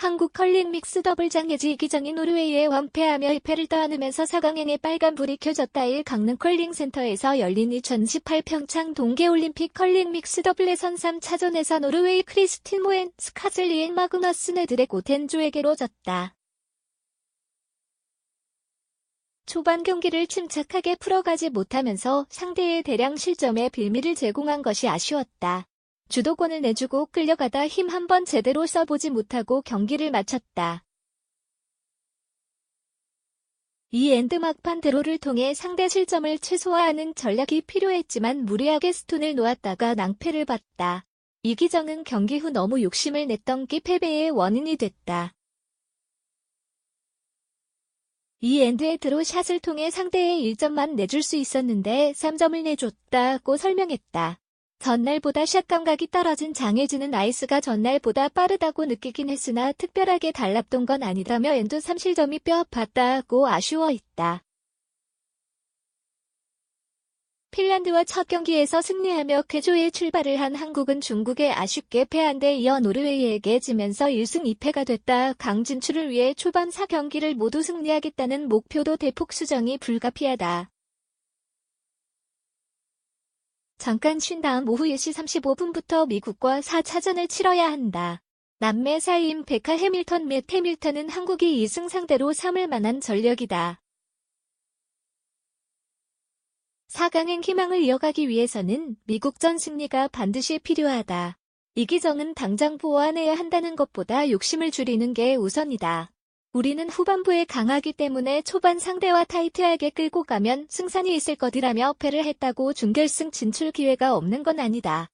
한국 컬링 믹스 더블 장 예지 이기정이 노르웨이에 완패하며 1패를 떠안으면서 4강행에 빨간불이 켜졌다 1 강릉 컬링 센터에서 열린 2018 평창 동계올림픽 컬링 믹스 더블 예선 3차전에서 노르웨이 크리스틴 모엔, 스카즐리엔 마그너스 네들의 고텐조에게로 졌다. 초반 경기를 침착하게 풀어가지 못하면서 상대의 대량 실점에 빌미를 제공한 것이 아쉬웠다. 주도권을 내주고 끌려가다 힘 한번 제대로 써보지 못하고 경기를 마쳤다. 이 엔드 막판 드로를 통해 상대 실점을 최소화하는 전략이 필요했지만 무리하게 스톤을 놓았다가 낭패를 봤다. 이기정은 경기 후 너무 욕심을 냈던 게 패배의 원인이 됐다. 이 엔드의 드로 샷을 통해 상대의 1점만 내줄 수 있었는데 3점을 내줬다고 설명했다. 전날보다 샷 감각이 떨어진 장혜진은 아이스가 전날보다 빠르다고 느끼긴 했으나 특별하게 달랐던 건 아니다며 엔드 3실점이 뼈 아팠다고 아쉬워했다. 핀란드와 첫 경기에서 승리하며 쾌조의 출발을 한 한국은 중국에 아쉽게 패한 데 이어 노르웨이에게 지면서 1승 2패가 됐다. 강 진출을 위해 초반 4경기를 모두 승리하겠다는 목표도 대폭 수정이 불가피하다. 잠깐 쉰 다음 오후 1시 35분부터 미국과 4차전을 치러야 한다. 남매 사이인 베카 해밀턴 및 해밀턴은 한국이 2승 상대로 삼을 만한 전력이다. 4강행 희망을 이어가기 위해서는 미국전 승리가 반드시 필요하다. 이기정은 당장 보완해야 한다는 것보다 욕심을 줄이는 게 우선이다. 우리는 후반부에 강하기 때문에 초반 상대와 타이트하게 끌고 가면 승산이 있을 것이라며 패를 했다고 준결승 진출 기회가 없는 건 아니다.